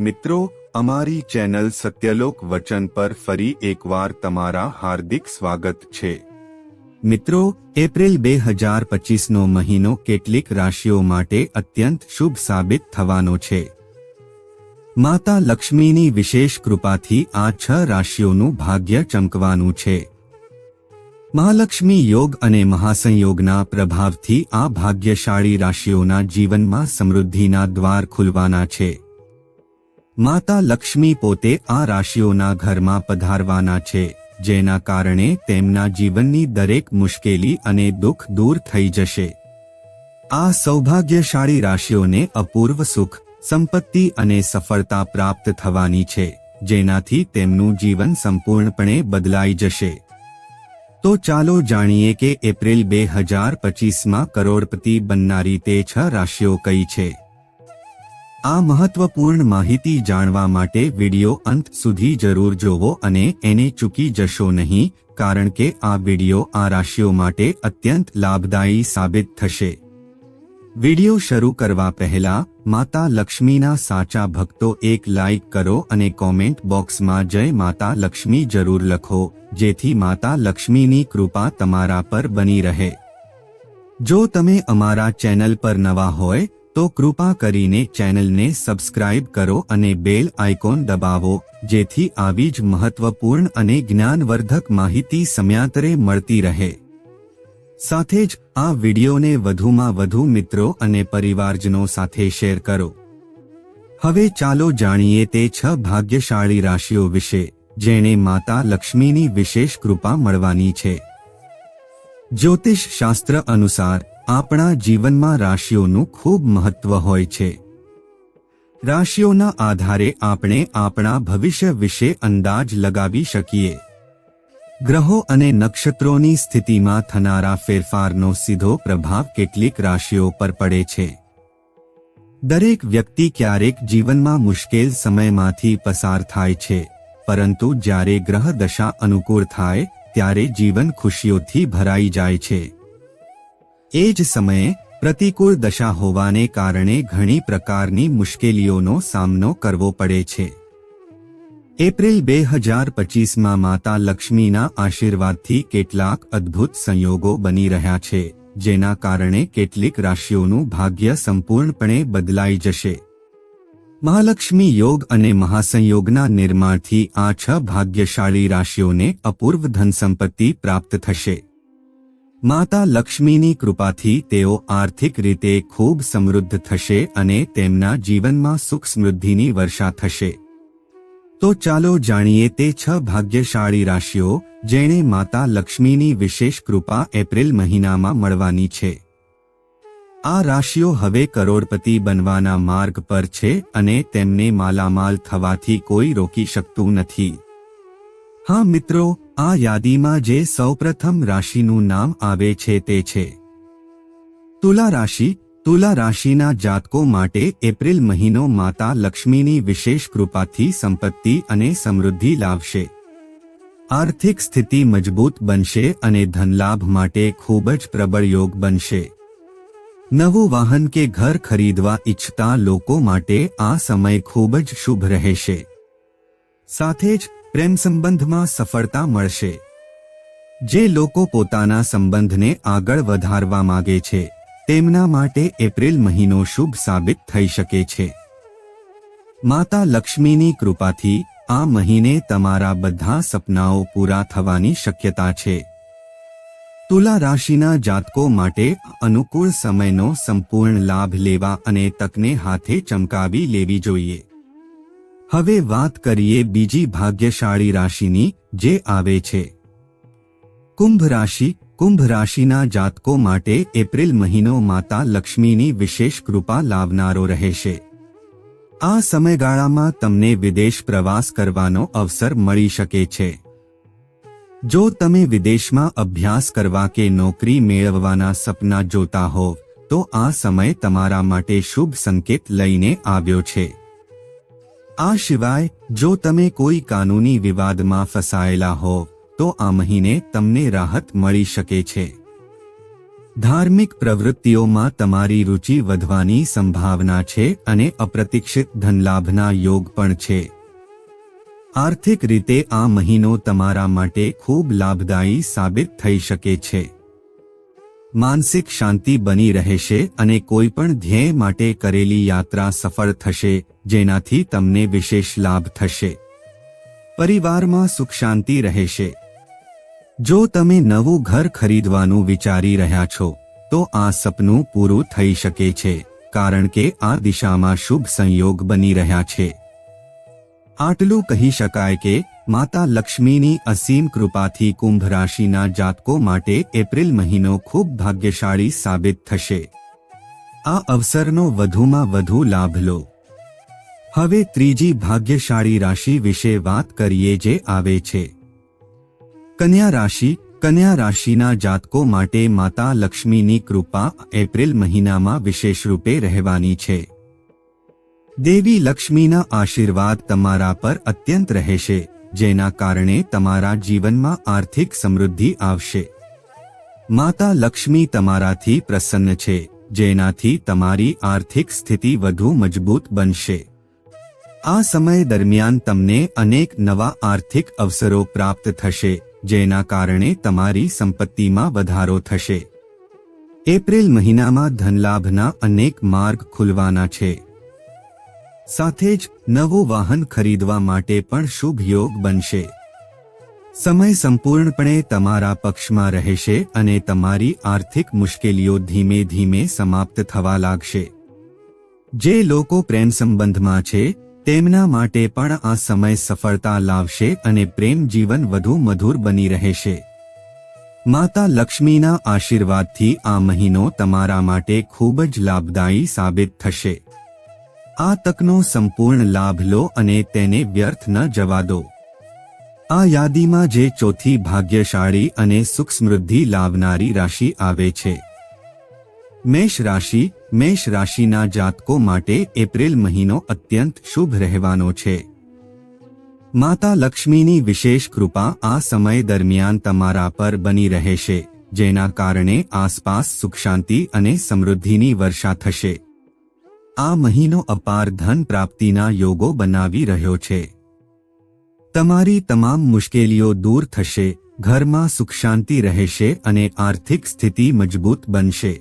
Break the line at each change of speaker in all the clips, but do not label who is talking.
મિત્રો, અમારી ચેનલ સત્યલોક વચન પર ફરી એકવાર તમારા હાર્દિક સ્વાગત છે. મિત્રો, એપ્રિલ બે હજાર પચીસનો મહિનો કેટલીક રાશિઓ માટે અત્યંત શુભ સાબિત થવાનો છે. માતા લક્ષ્મીની વિશેષ કૃપાથી આ છ રાશિઓનું ભાગ્ય ચમકવાનું છે. મહાલક્ષ્મી યોગ અને મહાસંયોગના પ્રભાવથી આ ભાગ્યશાળી રાશિઓના જીવનમાં સમૃદ્ધિના દ્વાર ખુલવાના છે. માતા લક્ષ્મી પોતે આ રાશિઓના ઘરમાં પધારવાના છે, જેના કારણે તેમના જીવનની દરેક મુશ્કેલી અને દુઃખ દૂર થઈ જશે. આ સૌભાગ્યશાળી રાશિઓને અપૂર્વ સુખ, સંપત્તિ અને સફળતા પ્રાપ્ત થવાની છે, જેનાથી તેમનું જીવન સંપૂર્ણપણે બદલાઈ જશે. તો ચાલો જાણીએ કે એપ્રિલ બે હજાર પચીસમાં કરોડપતિ બનનારી તે છ રાશિઓ કઈ છે? આ મહત્વપૂર્ણ માહિતી જાણવા માટે વિડિયો અંત સુધી જરૂર જોવો અને એને ચૂકી જશો નહીં, કારણ કે આ વિડિયો આ રાશિઓ માટે અત્યંત લાભદાયી સાબિત થશે. વિડિયો શરૂ કરવા પહેલા, માતા લક્ષ્મીના સાચા ભક્તો એક લાઈક કરો અને કોમેન્ટ બોક્સમાં જય માતા લક્ષ્મી જરૂર લખો, જેથી માતા લક્ષ્મીની કૃપા તમારા પર બની રહે. જો તમે અમારા ચેનલ પર નવા હોય તો કૃપા કરીને ચેનલને સબસ્ક્રાઇબ કરો અને બેલ આઇકોન દબાવો, જેથી આવી જ મહત્વપૂર્ણ અને જ્ઞાનવર્ધક માહિતી સમયાંતરે મળતી રહે. સાથે જ, આ વિડિયોને વધુમાં વધુ મિત્રો અને પરિવારજનો સાથે શેર કરો. હવે ચાલો જાણીએ તે છ ભાગ્યશાળી રાશિઓ વિશે, જેણે માતા લક્ષ્મીની વિશેષ કૃપા મળવાની છે. જ્યોતિષ શાસ્ત્ર અનુસાર આપણા જીવનમાં રાશિઓનું ખૂબ મહત્વ હોય છે. રાશિઓના આધારે આપણે આપણા ભવિષ્ય વિશે અંદાજ લગાવી શકીએ. ગ્રહો અને નક્ષત્રોની સ્થિતિમાં થનારા ફેરફારનો સીધો પ્રભાવ કેટલીક રાશિઓ પર પડે છે. દરેક વ્યક્તિ ક્યારેક જીવનમાં મુશ્કેલ સમયમાંથી પસાર થાય છે, પરંતુ જ્યારે ગ્રહ દશા અનુકૂળ થાય, ત્યારે જીવન ખુશીઓથી ભરાઈ જાય છે. એ જ સમયે પ્રતિકૂળ દશા હોવાને કારણે ઘણી પ્રકારની મુશ્કેલીઓનો સામનો કરવો પડે છે. એપ્રિલ બે હજાર પચીસમાં માતા લક્ષ્મીના આશીર્વાદથી કેટલાક અદ્ભુત સંયોગો બની રહ્યા છે, જેના કારણે કેટલીક રાશિઓનું ભાગ્ય સંપૂર્ણપણે બદલાઈ જશે. મહાલક્ષ્મી યોગ અને મહાસંયોગના નિર્માણથી આ છ ભાગ્યશાળી રાશિઓને અપૂર્વ ધનસંપત્તિ પ્રાપ્ત થશે. માતા લક્ષ્મીની કૃપાથી તેઓ આર્થિક રીતે ખૂબ સમૃદ્ધ થશે અને તેમના જીવનમાં સુખ સમૃદ્ધિની વર્ષા થશે. તો ચાલો જાણીએ તે છ ભાગ્યશાળી રાશિઓ, જેણે માતા લક્ષ્મીની વિશેષ કૃપા એપ્રિલ મહિનામાં મળવાની છે. આ રાશિઓ હવે કરોડપતિ બનવાના માર્ગ પર છે અને તેમને માલામાલ થવાથી કોઈ રોકી શકતું નથી. હા મિત્રો આ યાદીમાં જે સૌપ્રથમ રાશિનું નામ આવે છે તે છે. તુલા રાશિ, તુલા રાશિના જાતકો માટે એપ્રિલ મહિનો માતા લક્ષ્મીની વિશેષ કૃપાથી સંપત્તિ અને સમૃદ્ધિ લાવશે. આર્થિક સ્થિતિ મજબૂત બનશે અને ધનલાભ માટે ખૂબ જ પ્રબળ યોગ બનશે. નવું વાહન કે ઘર ખરીદવા ઈચ્છતા લોકો માટે આ સમય ખૂબ જ શુભ રહેશે. સાથે જ પ્રેમ સંબંધમાં સફળતા મળશે. જે લોકો પોતાના સંબંધને આગળ વધારવા માગે છે, તેમના માટે એપ્રિલ મહિનો શુભ સાબિત થઈ શકે છે. માતા લક્ષ્મીની કૃપાથી આ મહિને તમારા બધા સપનાઓ પૂરા થવાની શક્યતા છે. તુલા રાશિના જાતકો માટે અનુકૂળ સમયનો સંપૂર્ણ લાભ લેવા અને તકને હાથે ચમકાવી લેવી જોઈએ. હવે વાત કરીએ બીજી ભાગ્યશાળી રાશિની, જે આવે છે. કુંભ રાશિ, કુંભ રાશિના જાતકો માટે એપ્રિલ મહિનો માતા લક્ષ્મીની વિશેષ કૃપા લાવનારો રહેશે. આ સમયગાળામાં તમને વિદેશ પ્રવાસ કરવાનો અવસર મળી શકે છે. જો તમે વિદેશમાં અભ્યાસ કરવા કે નોકરી મેળવવાના સપના જોતા હોવ, તો આ સમય તમારા માટે શુભ સંકેત લઈને આવ્યો છે. આ સિવાય, જો તમે કોઈ કાનૂની વિવાદમાં ફસાયેલા હો, તો આ મહિને તમને રાહત મળી શકે છે. ધાર્મિક પ્રવૃત્તિઓમાં તમારી રુચિ વધવાની સંભાવના છે અને અપ્રતિક્ષિત ધનલાભના યોગ પણ છે. આર્થિક રીતે આ મહિનો તમારા માટે ખૂબ લાભદાયી સાબિત થઈ શકે છે. માનસિક શાંતિ બની રહેશે અને કોઈ પણ ધ્યેય માટે કરેલી યાત્રા સફળ થશે, જેનાથી તમને વિશેષ લાભ થશે. પરિવારમાં સુખ શાંતિ રહેશે. જો તમે નવું ઘર ખરીદવાનું વિચારી રહ્યા છો, તો આ સપનું પૂરું થઈ શકે છે, કારણ કે આ દિશામાં શુભ સંયોગ બની રહ્યા છે. આટલું કહી શકાય કે માતા લક્ષ્મીની અસીમ કૃપાથી કુંભ રાશિના જાતકો માટે એપ્રિલ મહિનો ખૂબ ભાગ્યશાળી સાબિત થશે. આ અવસરનો વધુમાં વધુ લાભ લો. હવે ત્રીજી ભાગ્યશાળી રાશિ વિશે વાત કરીએ જે આવે છે. કન્યા રાશિ, કન્યા રાશિના જાતકો માટે માતા લક્ષ્મીની કૃપા એપ્રિલ મહિનામાં વિશેષ રૂપે રહેવાની છે. દેવી લક્ષ્મીના આશીર્વાદ તમારા પર અત્યંત રહેશે, જેના કારણે તમારા જીવનમાં આર્થિક સમૃદ્ધિ આવશે. માતા લક્ષ્મી તમારાથી પ્રસન્ન છે, જેનાથી તમારી આર્થિક સ્થિતિ વધુ મજબૂત બનશે. આ સમય દરમિયાન તમને અનેક નવા આર્થિક અવસરો પ્રાપ્ત થશે, જેના કારણે તમારી સંપત્તિમાં વધારો થશે. એપ્રિલ મહિનામાં ધનલાભના અનેક માર્ગ ખુલવાના છે. સાથે જ નવું વાહન ખરીદવા માટે પણ શુભ યોગ બનશે. સમય સંપૂર્ણપણે તમારા પક્ષમાં રહેશે અને તમારી આર્થિક મુશ્કેલીઓ ધીમે ધીમે સમાપ્ત થવા લાગશે. જે લોકો પ્રેમ સંબંધમાં છે, તેમના માટે પણ આ સમય સફળતા લાવશે અને પ્રેમ જીવન વધુ મધુર બની રહેશે. માતા લક્ષ્મીના આશીર્વાદથી આ મહિનો તમારા માટે ખૂબ જ લાભદાયી સાબિત થશે. આ તકનો સંપૂર્ણ લાભ લો અને તેને વ્યર્થ ન જવા દો. આ યાદીમાં જે ચોથી ભાગ્યશાળી અને સુખ સમૃદ્ધિ લાવનારી રાશિ આવે છે. મેષ રાશિ, મેષ રાશિના જાતકો માટે એપ્રિલ મહિનો અત્યંત શુભ રહેવાનો છે. માતા લક્ષ્મીની વિશેષ કૃપા આ સમય દરમિયાન તમારા પર બની રહેશે, જેના કારણે આસપાસ સુખ શાંતિ અને સમૃદ્ધિની વર્ષા થશે. આ મહિનો અપાર ધન પ્રાપ્તિના યોગો બનાવી રહ્યો છે. તમારી તમામ મુશ્કેલીઓ દૂર થશે, ઘરમાં સુખ શાંતિ રહેશે અને આર્થિક સ્થિતિ મજબૂત બનશે.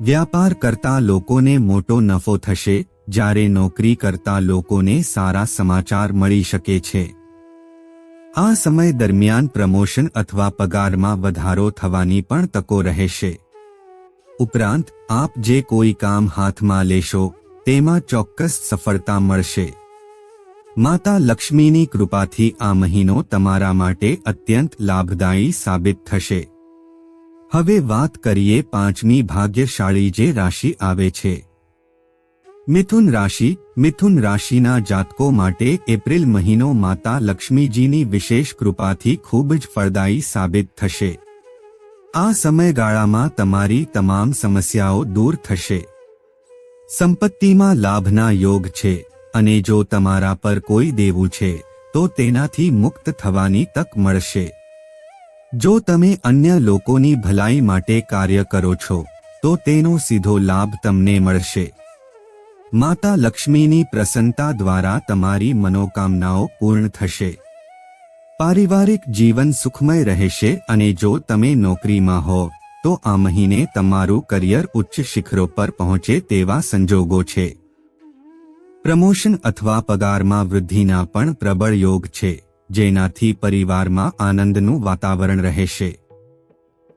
વ્યાપાર કરતા લોકોને મોટો નફો થશે, જ્યારે નોકરી કરતા લોકોને સારા સમાચાર મળી શકે છે. આ સમય દરમિયાન પ્રમોશન અથવા પગારમાં વધારો થવાની પણ તકો રહેશે. ઉપરાંત, આપ જે કોઈ કામ હાથમાં લેશો, તેમાં ચોક્કસ સફળતા મળશે. માતા લક્ષ્મીની કૃપાથી આ મહિનો તમારા માટે અત્યંત લાભદાયી સાબિત થશે. હવે વાત કરીએ પાંચમી ભાગ્યશાળી જે રાશિ આવે છે. મિથુન રાશિ, મિથુન રાશિના જાતકો માટે એપ્રિલ મહિનો માતા લક્ષ્મીજીની વિશેષ કૃપાથી ખૂબ જ ફળદાયી સાબિત થશે. આ સમયગાળામાં તમારી તમામ સમસ્યાઓ દૂર થશે. સંપત્તિમાં લાભના યોગ છે અને જો તમારા પર કોઈ દેવું છે, તો તેનાથી મુક્ત થવાની તક મળશે. જો તમે અન્ય લોકોની ભલાઈ માટે કાર્ય કરો છો, તો તેનો સીધો લાભ તમને મળશે. માતા લક્ષ્મીની પ્રસન્નતા દ્વારા તમારી મનોકામનાઓ પૂર્ણ થશે. પારિવારિક જીવન સુખમય રહેશે અને જો તમે નોકરીમાં હો, તો આ મહિને તમારું કરિયર ઉચ્ચ શિખરો પર પહોંચે તેવા સંજોગો છે. પ્રમોશન અથવા પગારમાં વૃદ્ધિના પણ પ્રબળ યોગ છે, જેનાથી પરિવારમાં આનંદનું વાતાવરણ રહેશે.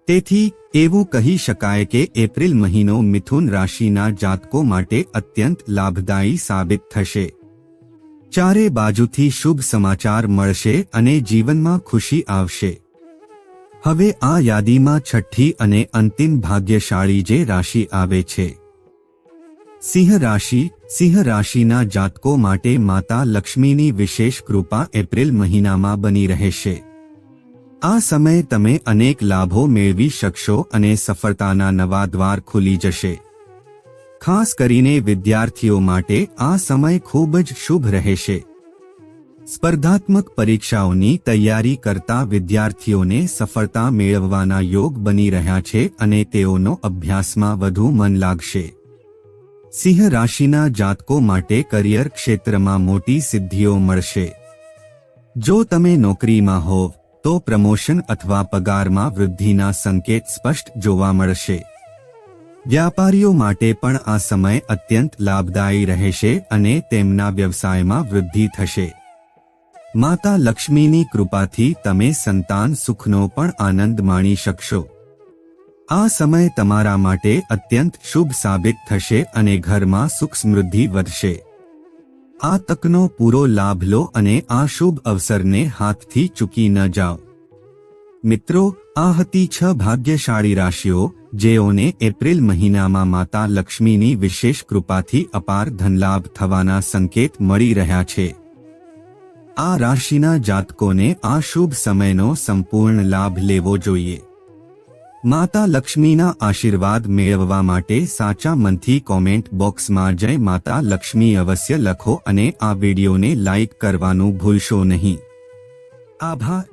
તેથી, એવું કહી શકાય કે એપ્રિલ મહિનો મિથુન રાશિના જાતકો માટે અત્યંત લાભદાયી સાબિત થશે. ચારે બાજુથી શુભ સમાચાર મળશે અને જીવનમાં ખુશી આવશે. હવે આ યાદીમાં છઠ્ઠી અને અંતિમ ભાગ્યશાળી જે રાશિ આવે છે. સિંહ રાશિ, સિંહ રાશિના જાતકો માટે માતા લક્ષ્મીની વિશેષ કૃપા એપ્રિલ મહિનામાં બની રહેશે. આ સમયે તમે અનેક લાભો મેળવી શકશો અને સફળતાના નવા દ્વાર ખુલી જશે. ખાસ કરીને વિદ્યાર્થીઓ માટે આ સમય ખૂબ જ શુભ રહેશે. સ્પર્ધાત્મક પરીક્ષાઓની તૈયારી કરતા વિદ્યાર્થીઓને સફળતા મેળવવાના યોગ બની રહ્યા છે અને તેઓનો અભ્યાસમાં વધુ મન લાગશે. સિંહ રાશિના જાતકો માટે કરિયર ક્ષેત્રમાં મોટી સિદ્ધિઓ મળશે. જો તમે નોકરીમાં હોવ તો પ્રમોશન અથવા પગારમાં વૃદ્ધિના સંકેત સ્પષ્ટ જોવા મળશે. વ્યાપારીઓ માટે પણ આ સમય અત્યંત લાભદાયી રહેશે અને તેમના વ્યવસાયમાં વૃદ્ધિ થશે. માતા લક્ષ્મીની કૃપાથી તમે સંતાન સુખનો પણ આનંદ માણી શકશો. આ સમય તમારા માટે અત્યંત શુભ સાબિત થશે અને ઘરમાં સુખ સમૃદ્ધિ વધશે. આ તકનો પૂરો લાભ લો અને આ શુભ અવસરને હાથથી ચૂકી ન જાઓ. મિત્રો, આ હતી છ ભાગ્યશાળી રાશિઓ જેઓને એપ્રિલ મહિનામાં માતા લક્ષ્મીની વિશેષ કૃપાથી અપાર ધનલાભ થવાના સંકેત મળી રહ્યા છે. આ રાશિના જાતકોને આ શુભ સમયનો સંપૂર્ણ લાભ લેવો જોઈએ. માતા લક્ષ્મીના આશીર્વાદ મેળવવા માટે સાચા મનથી કોમેન્ટ બોક્સમાં જય માતા લક્ષ્મી અવશ્ય લખો અને આ વિડીયોને લાઇક કરવાનું ભૂલશો નહીં. આભાર.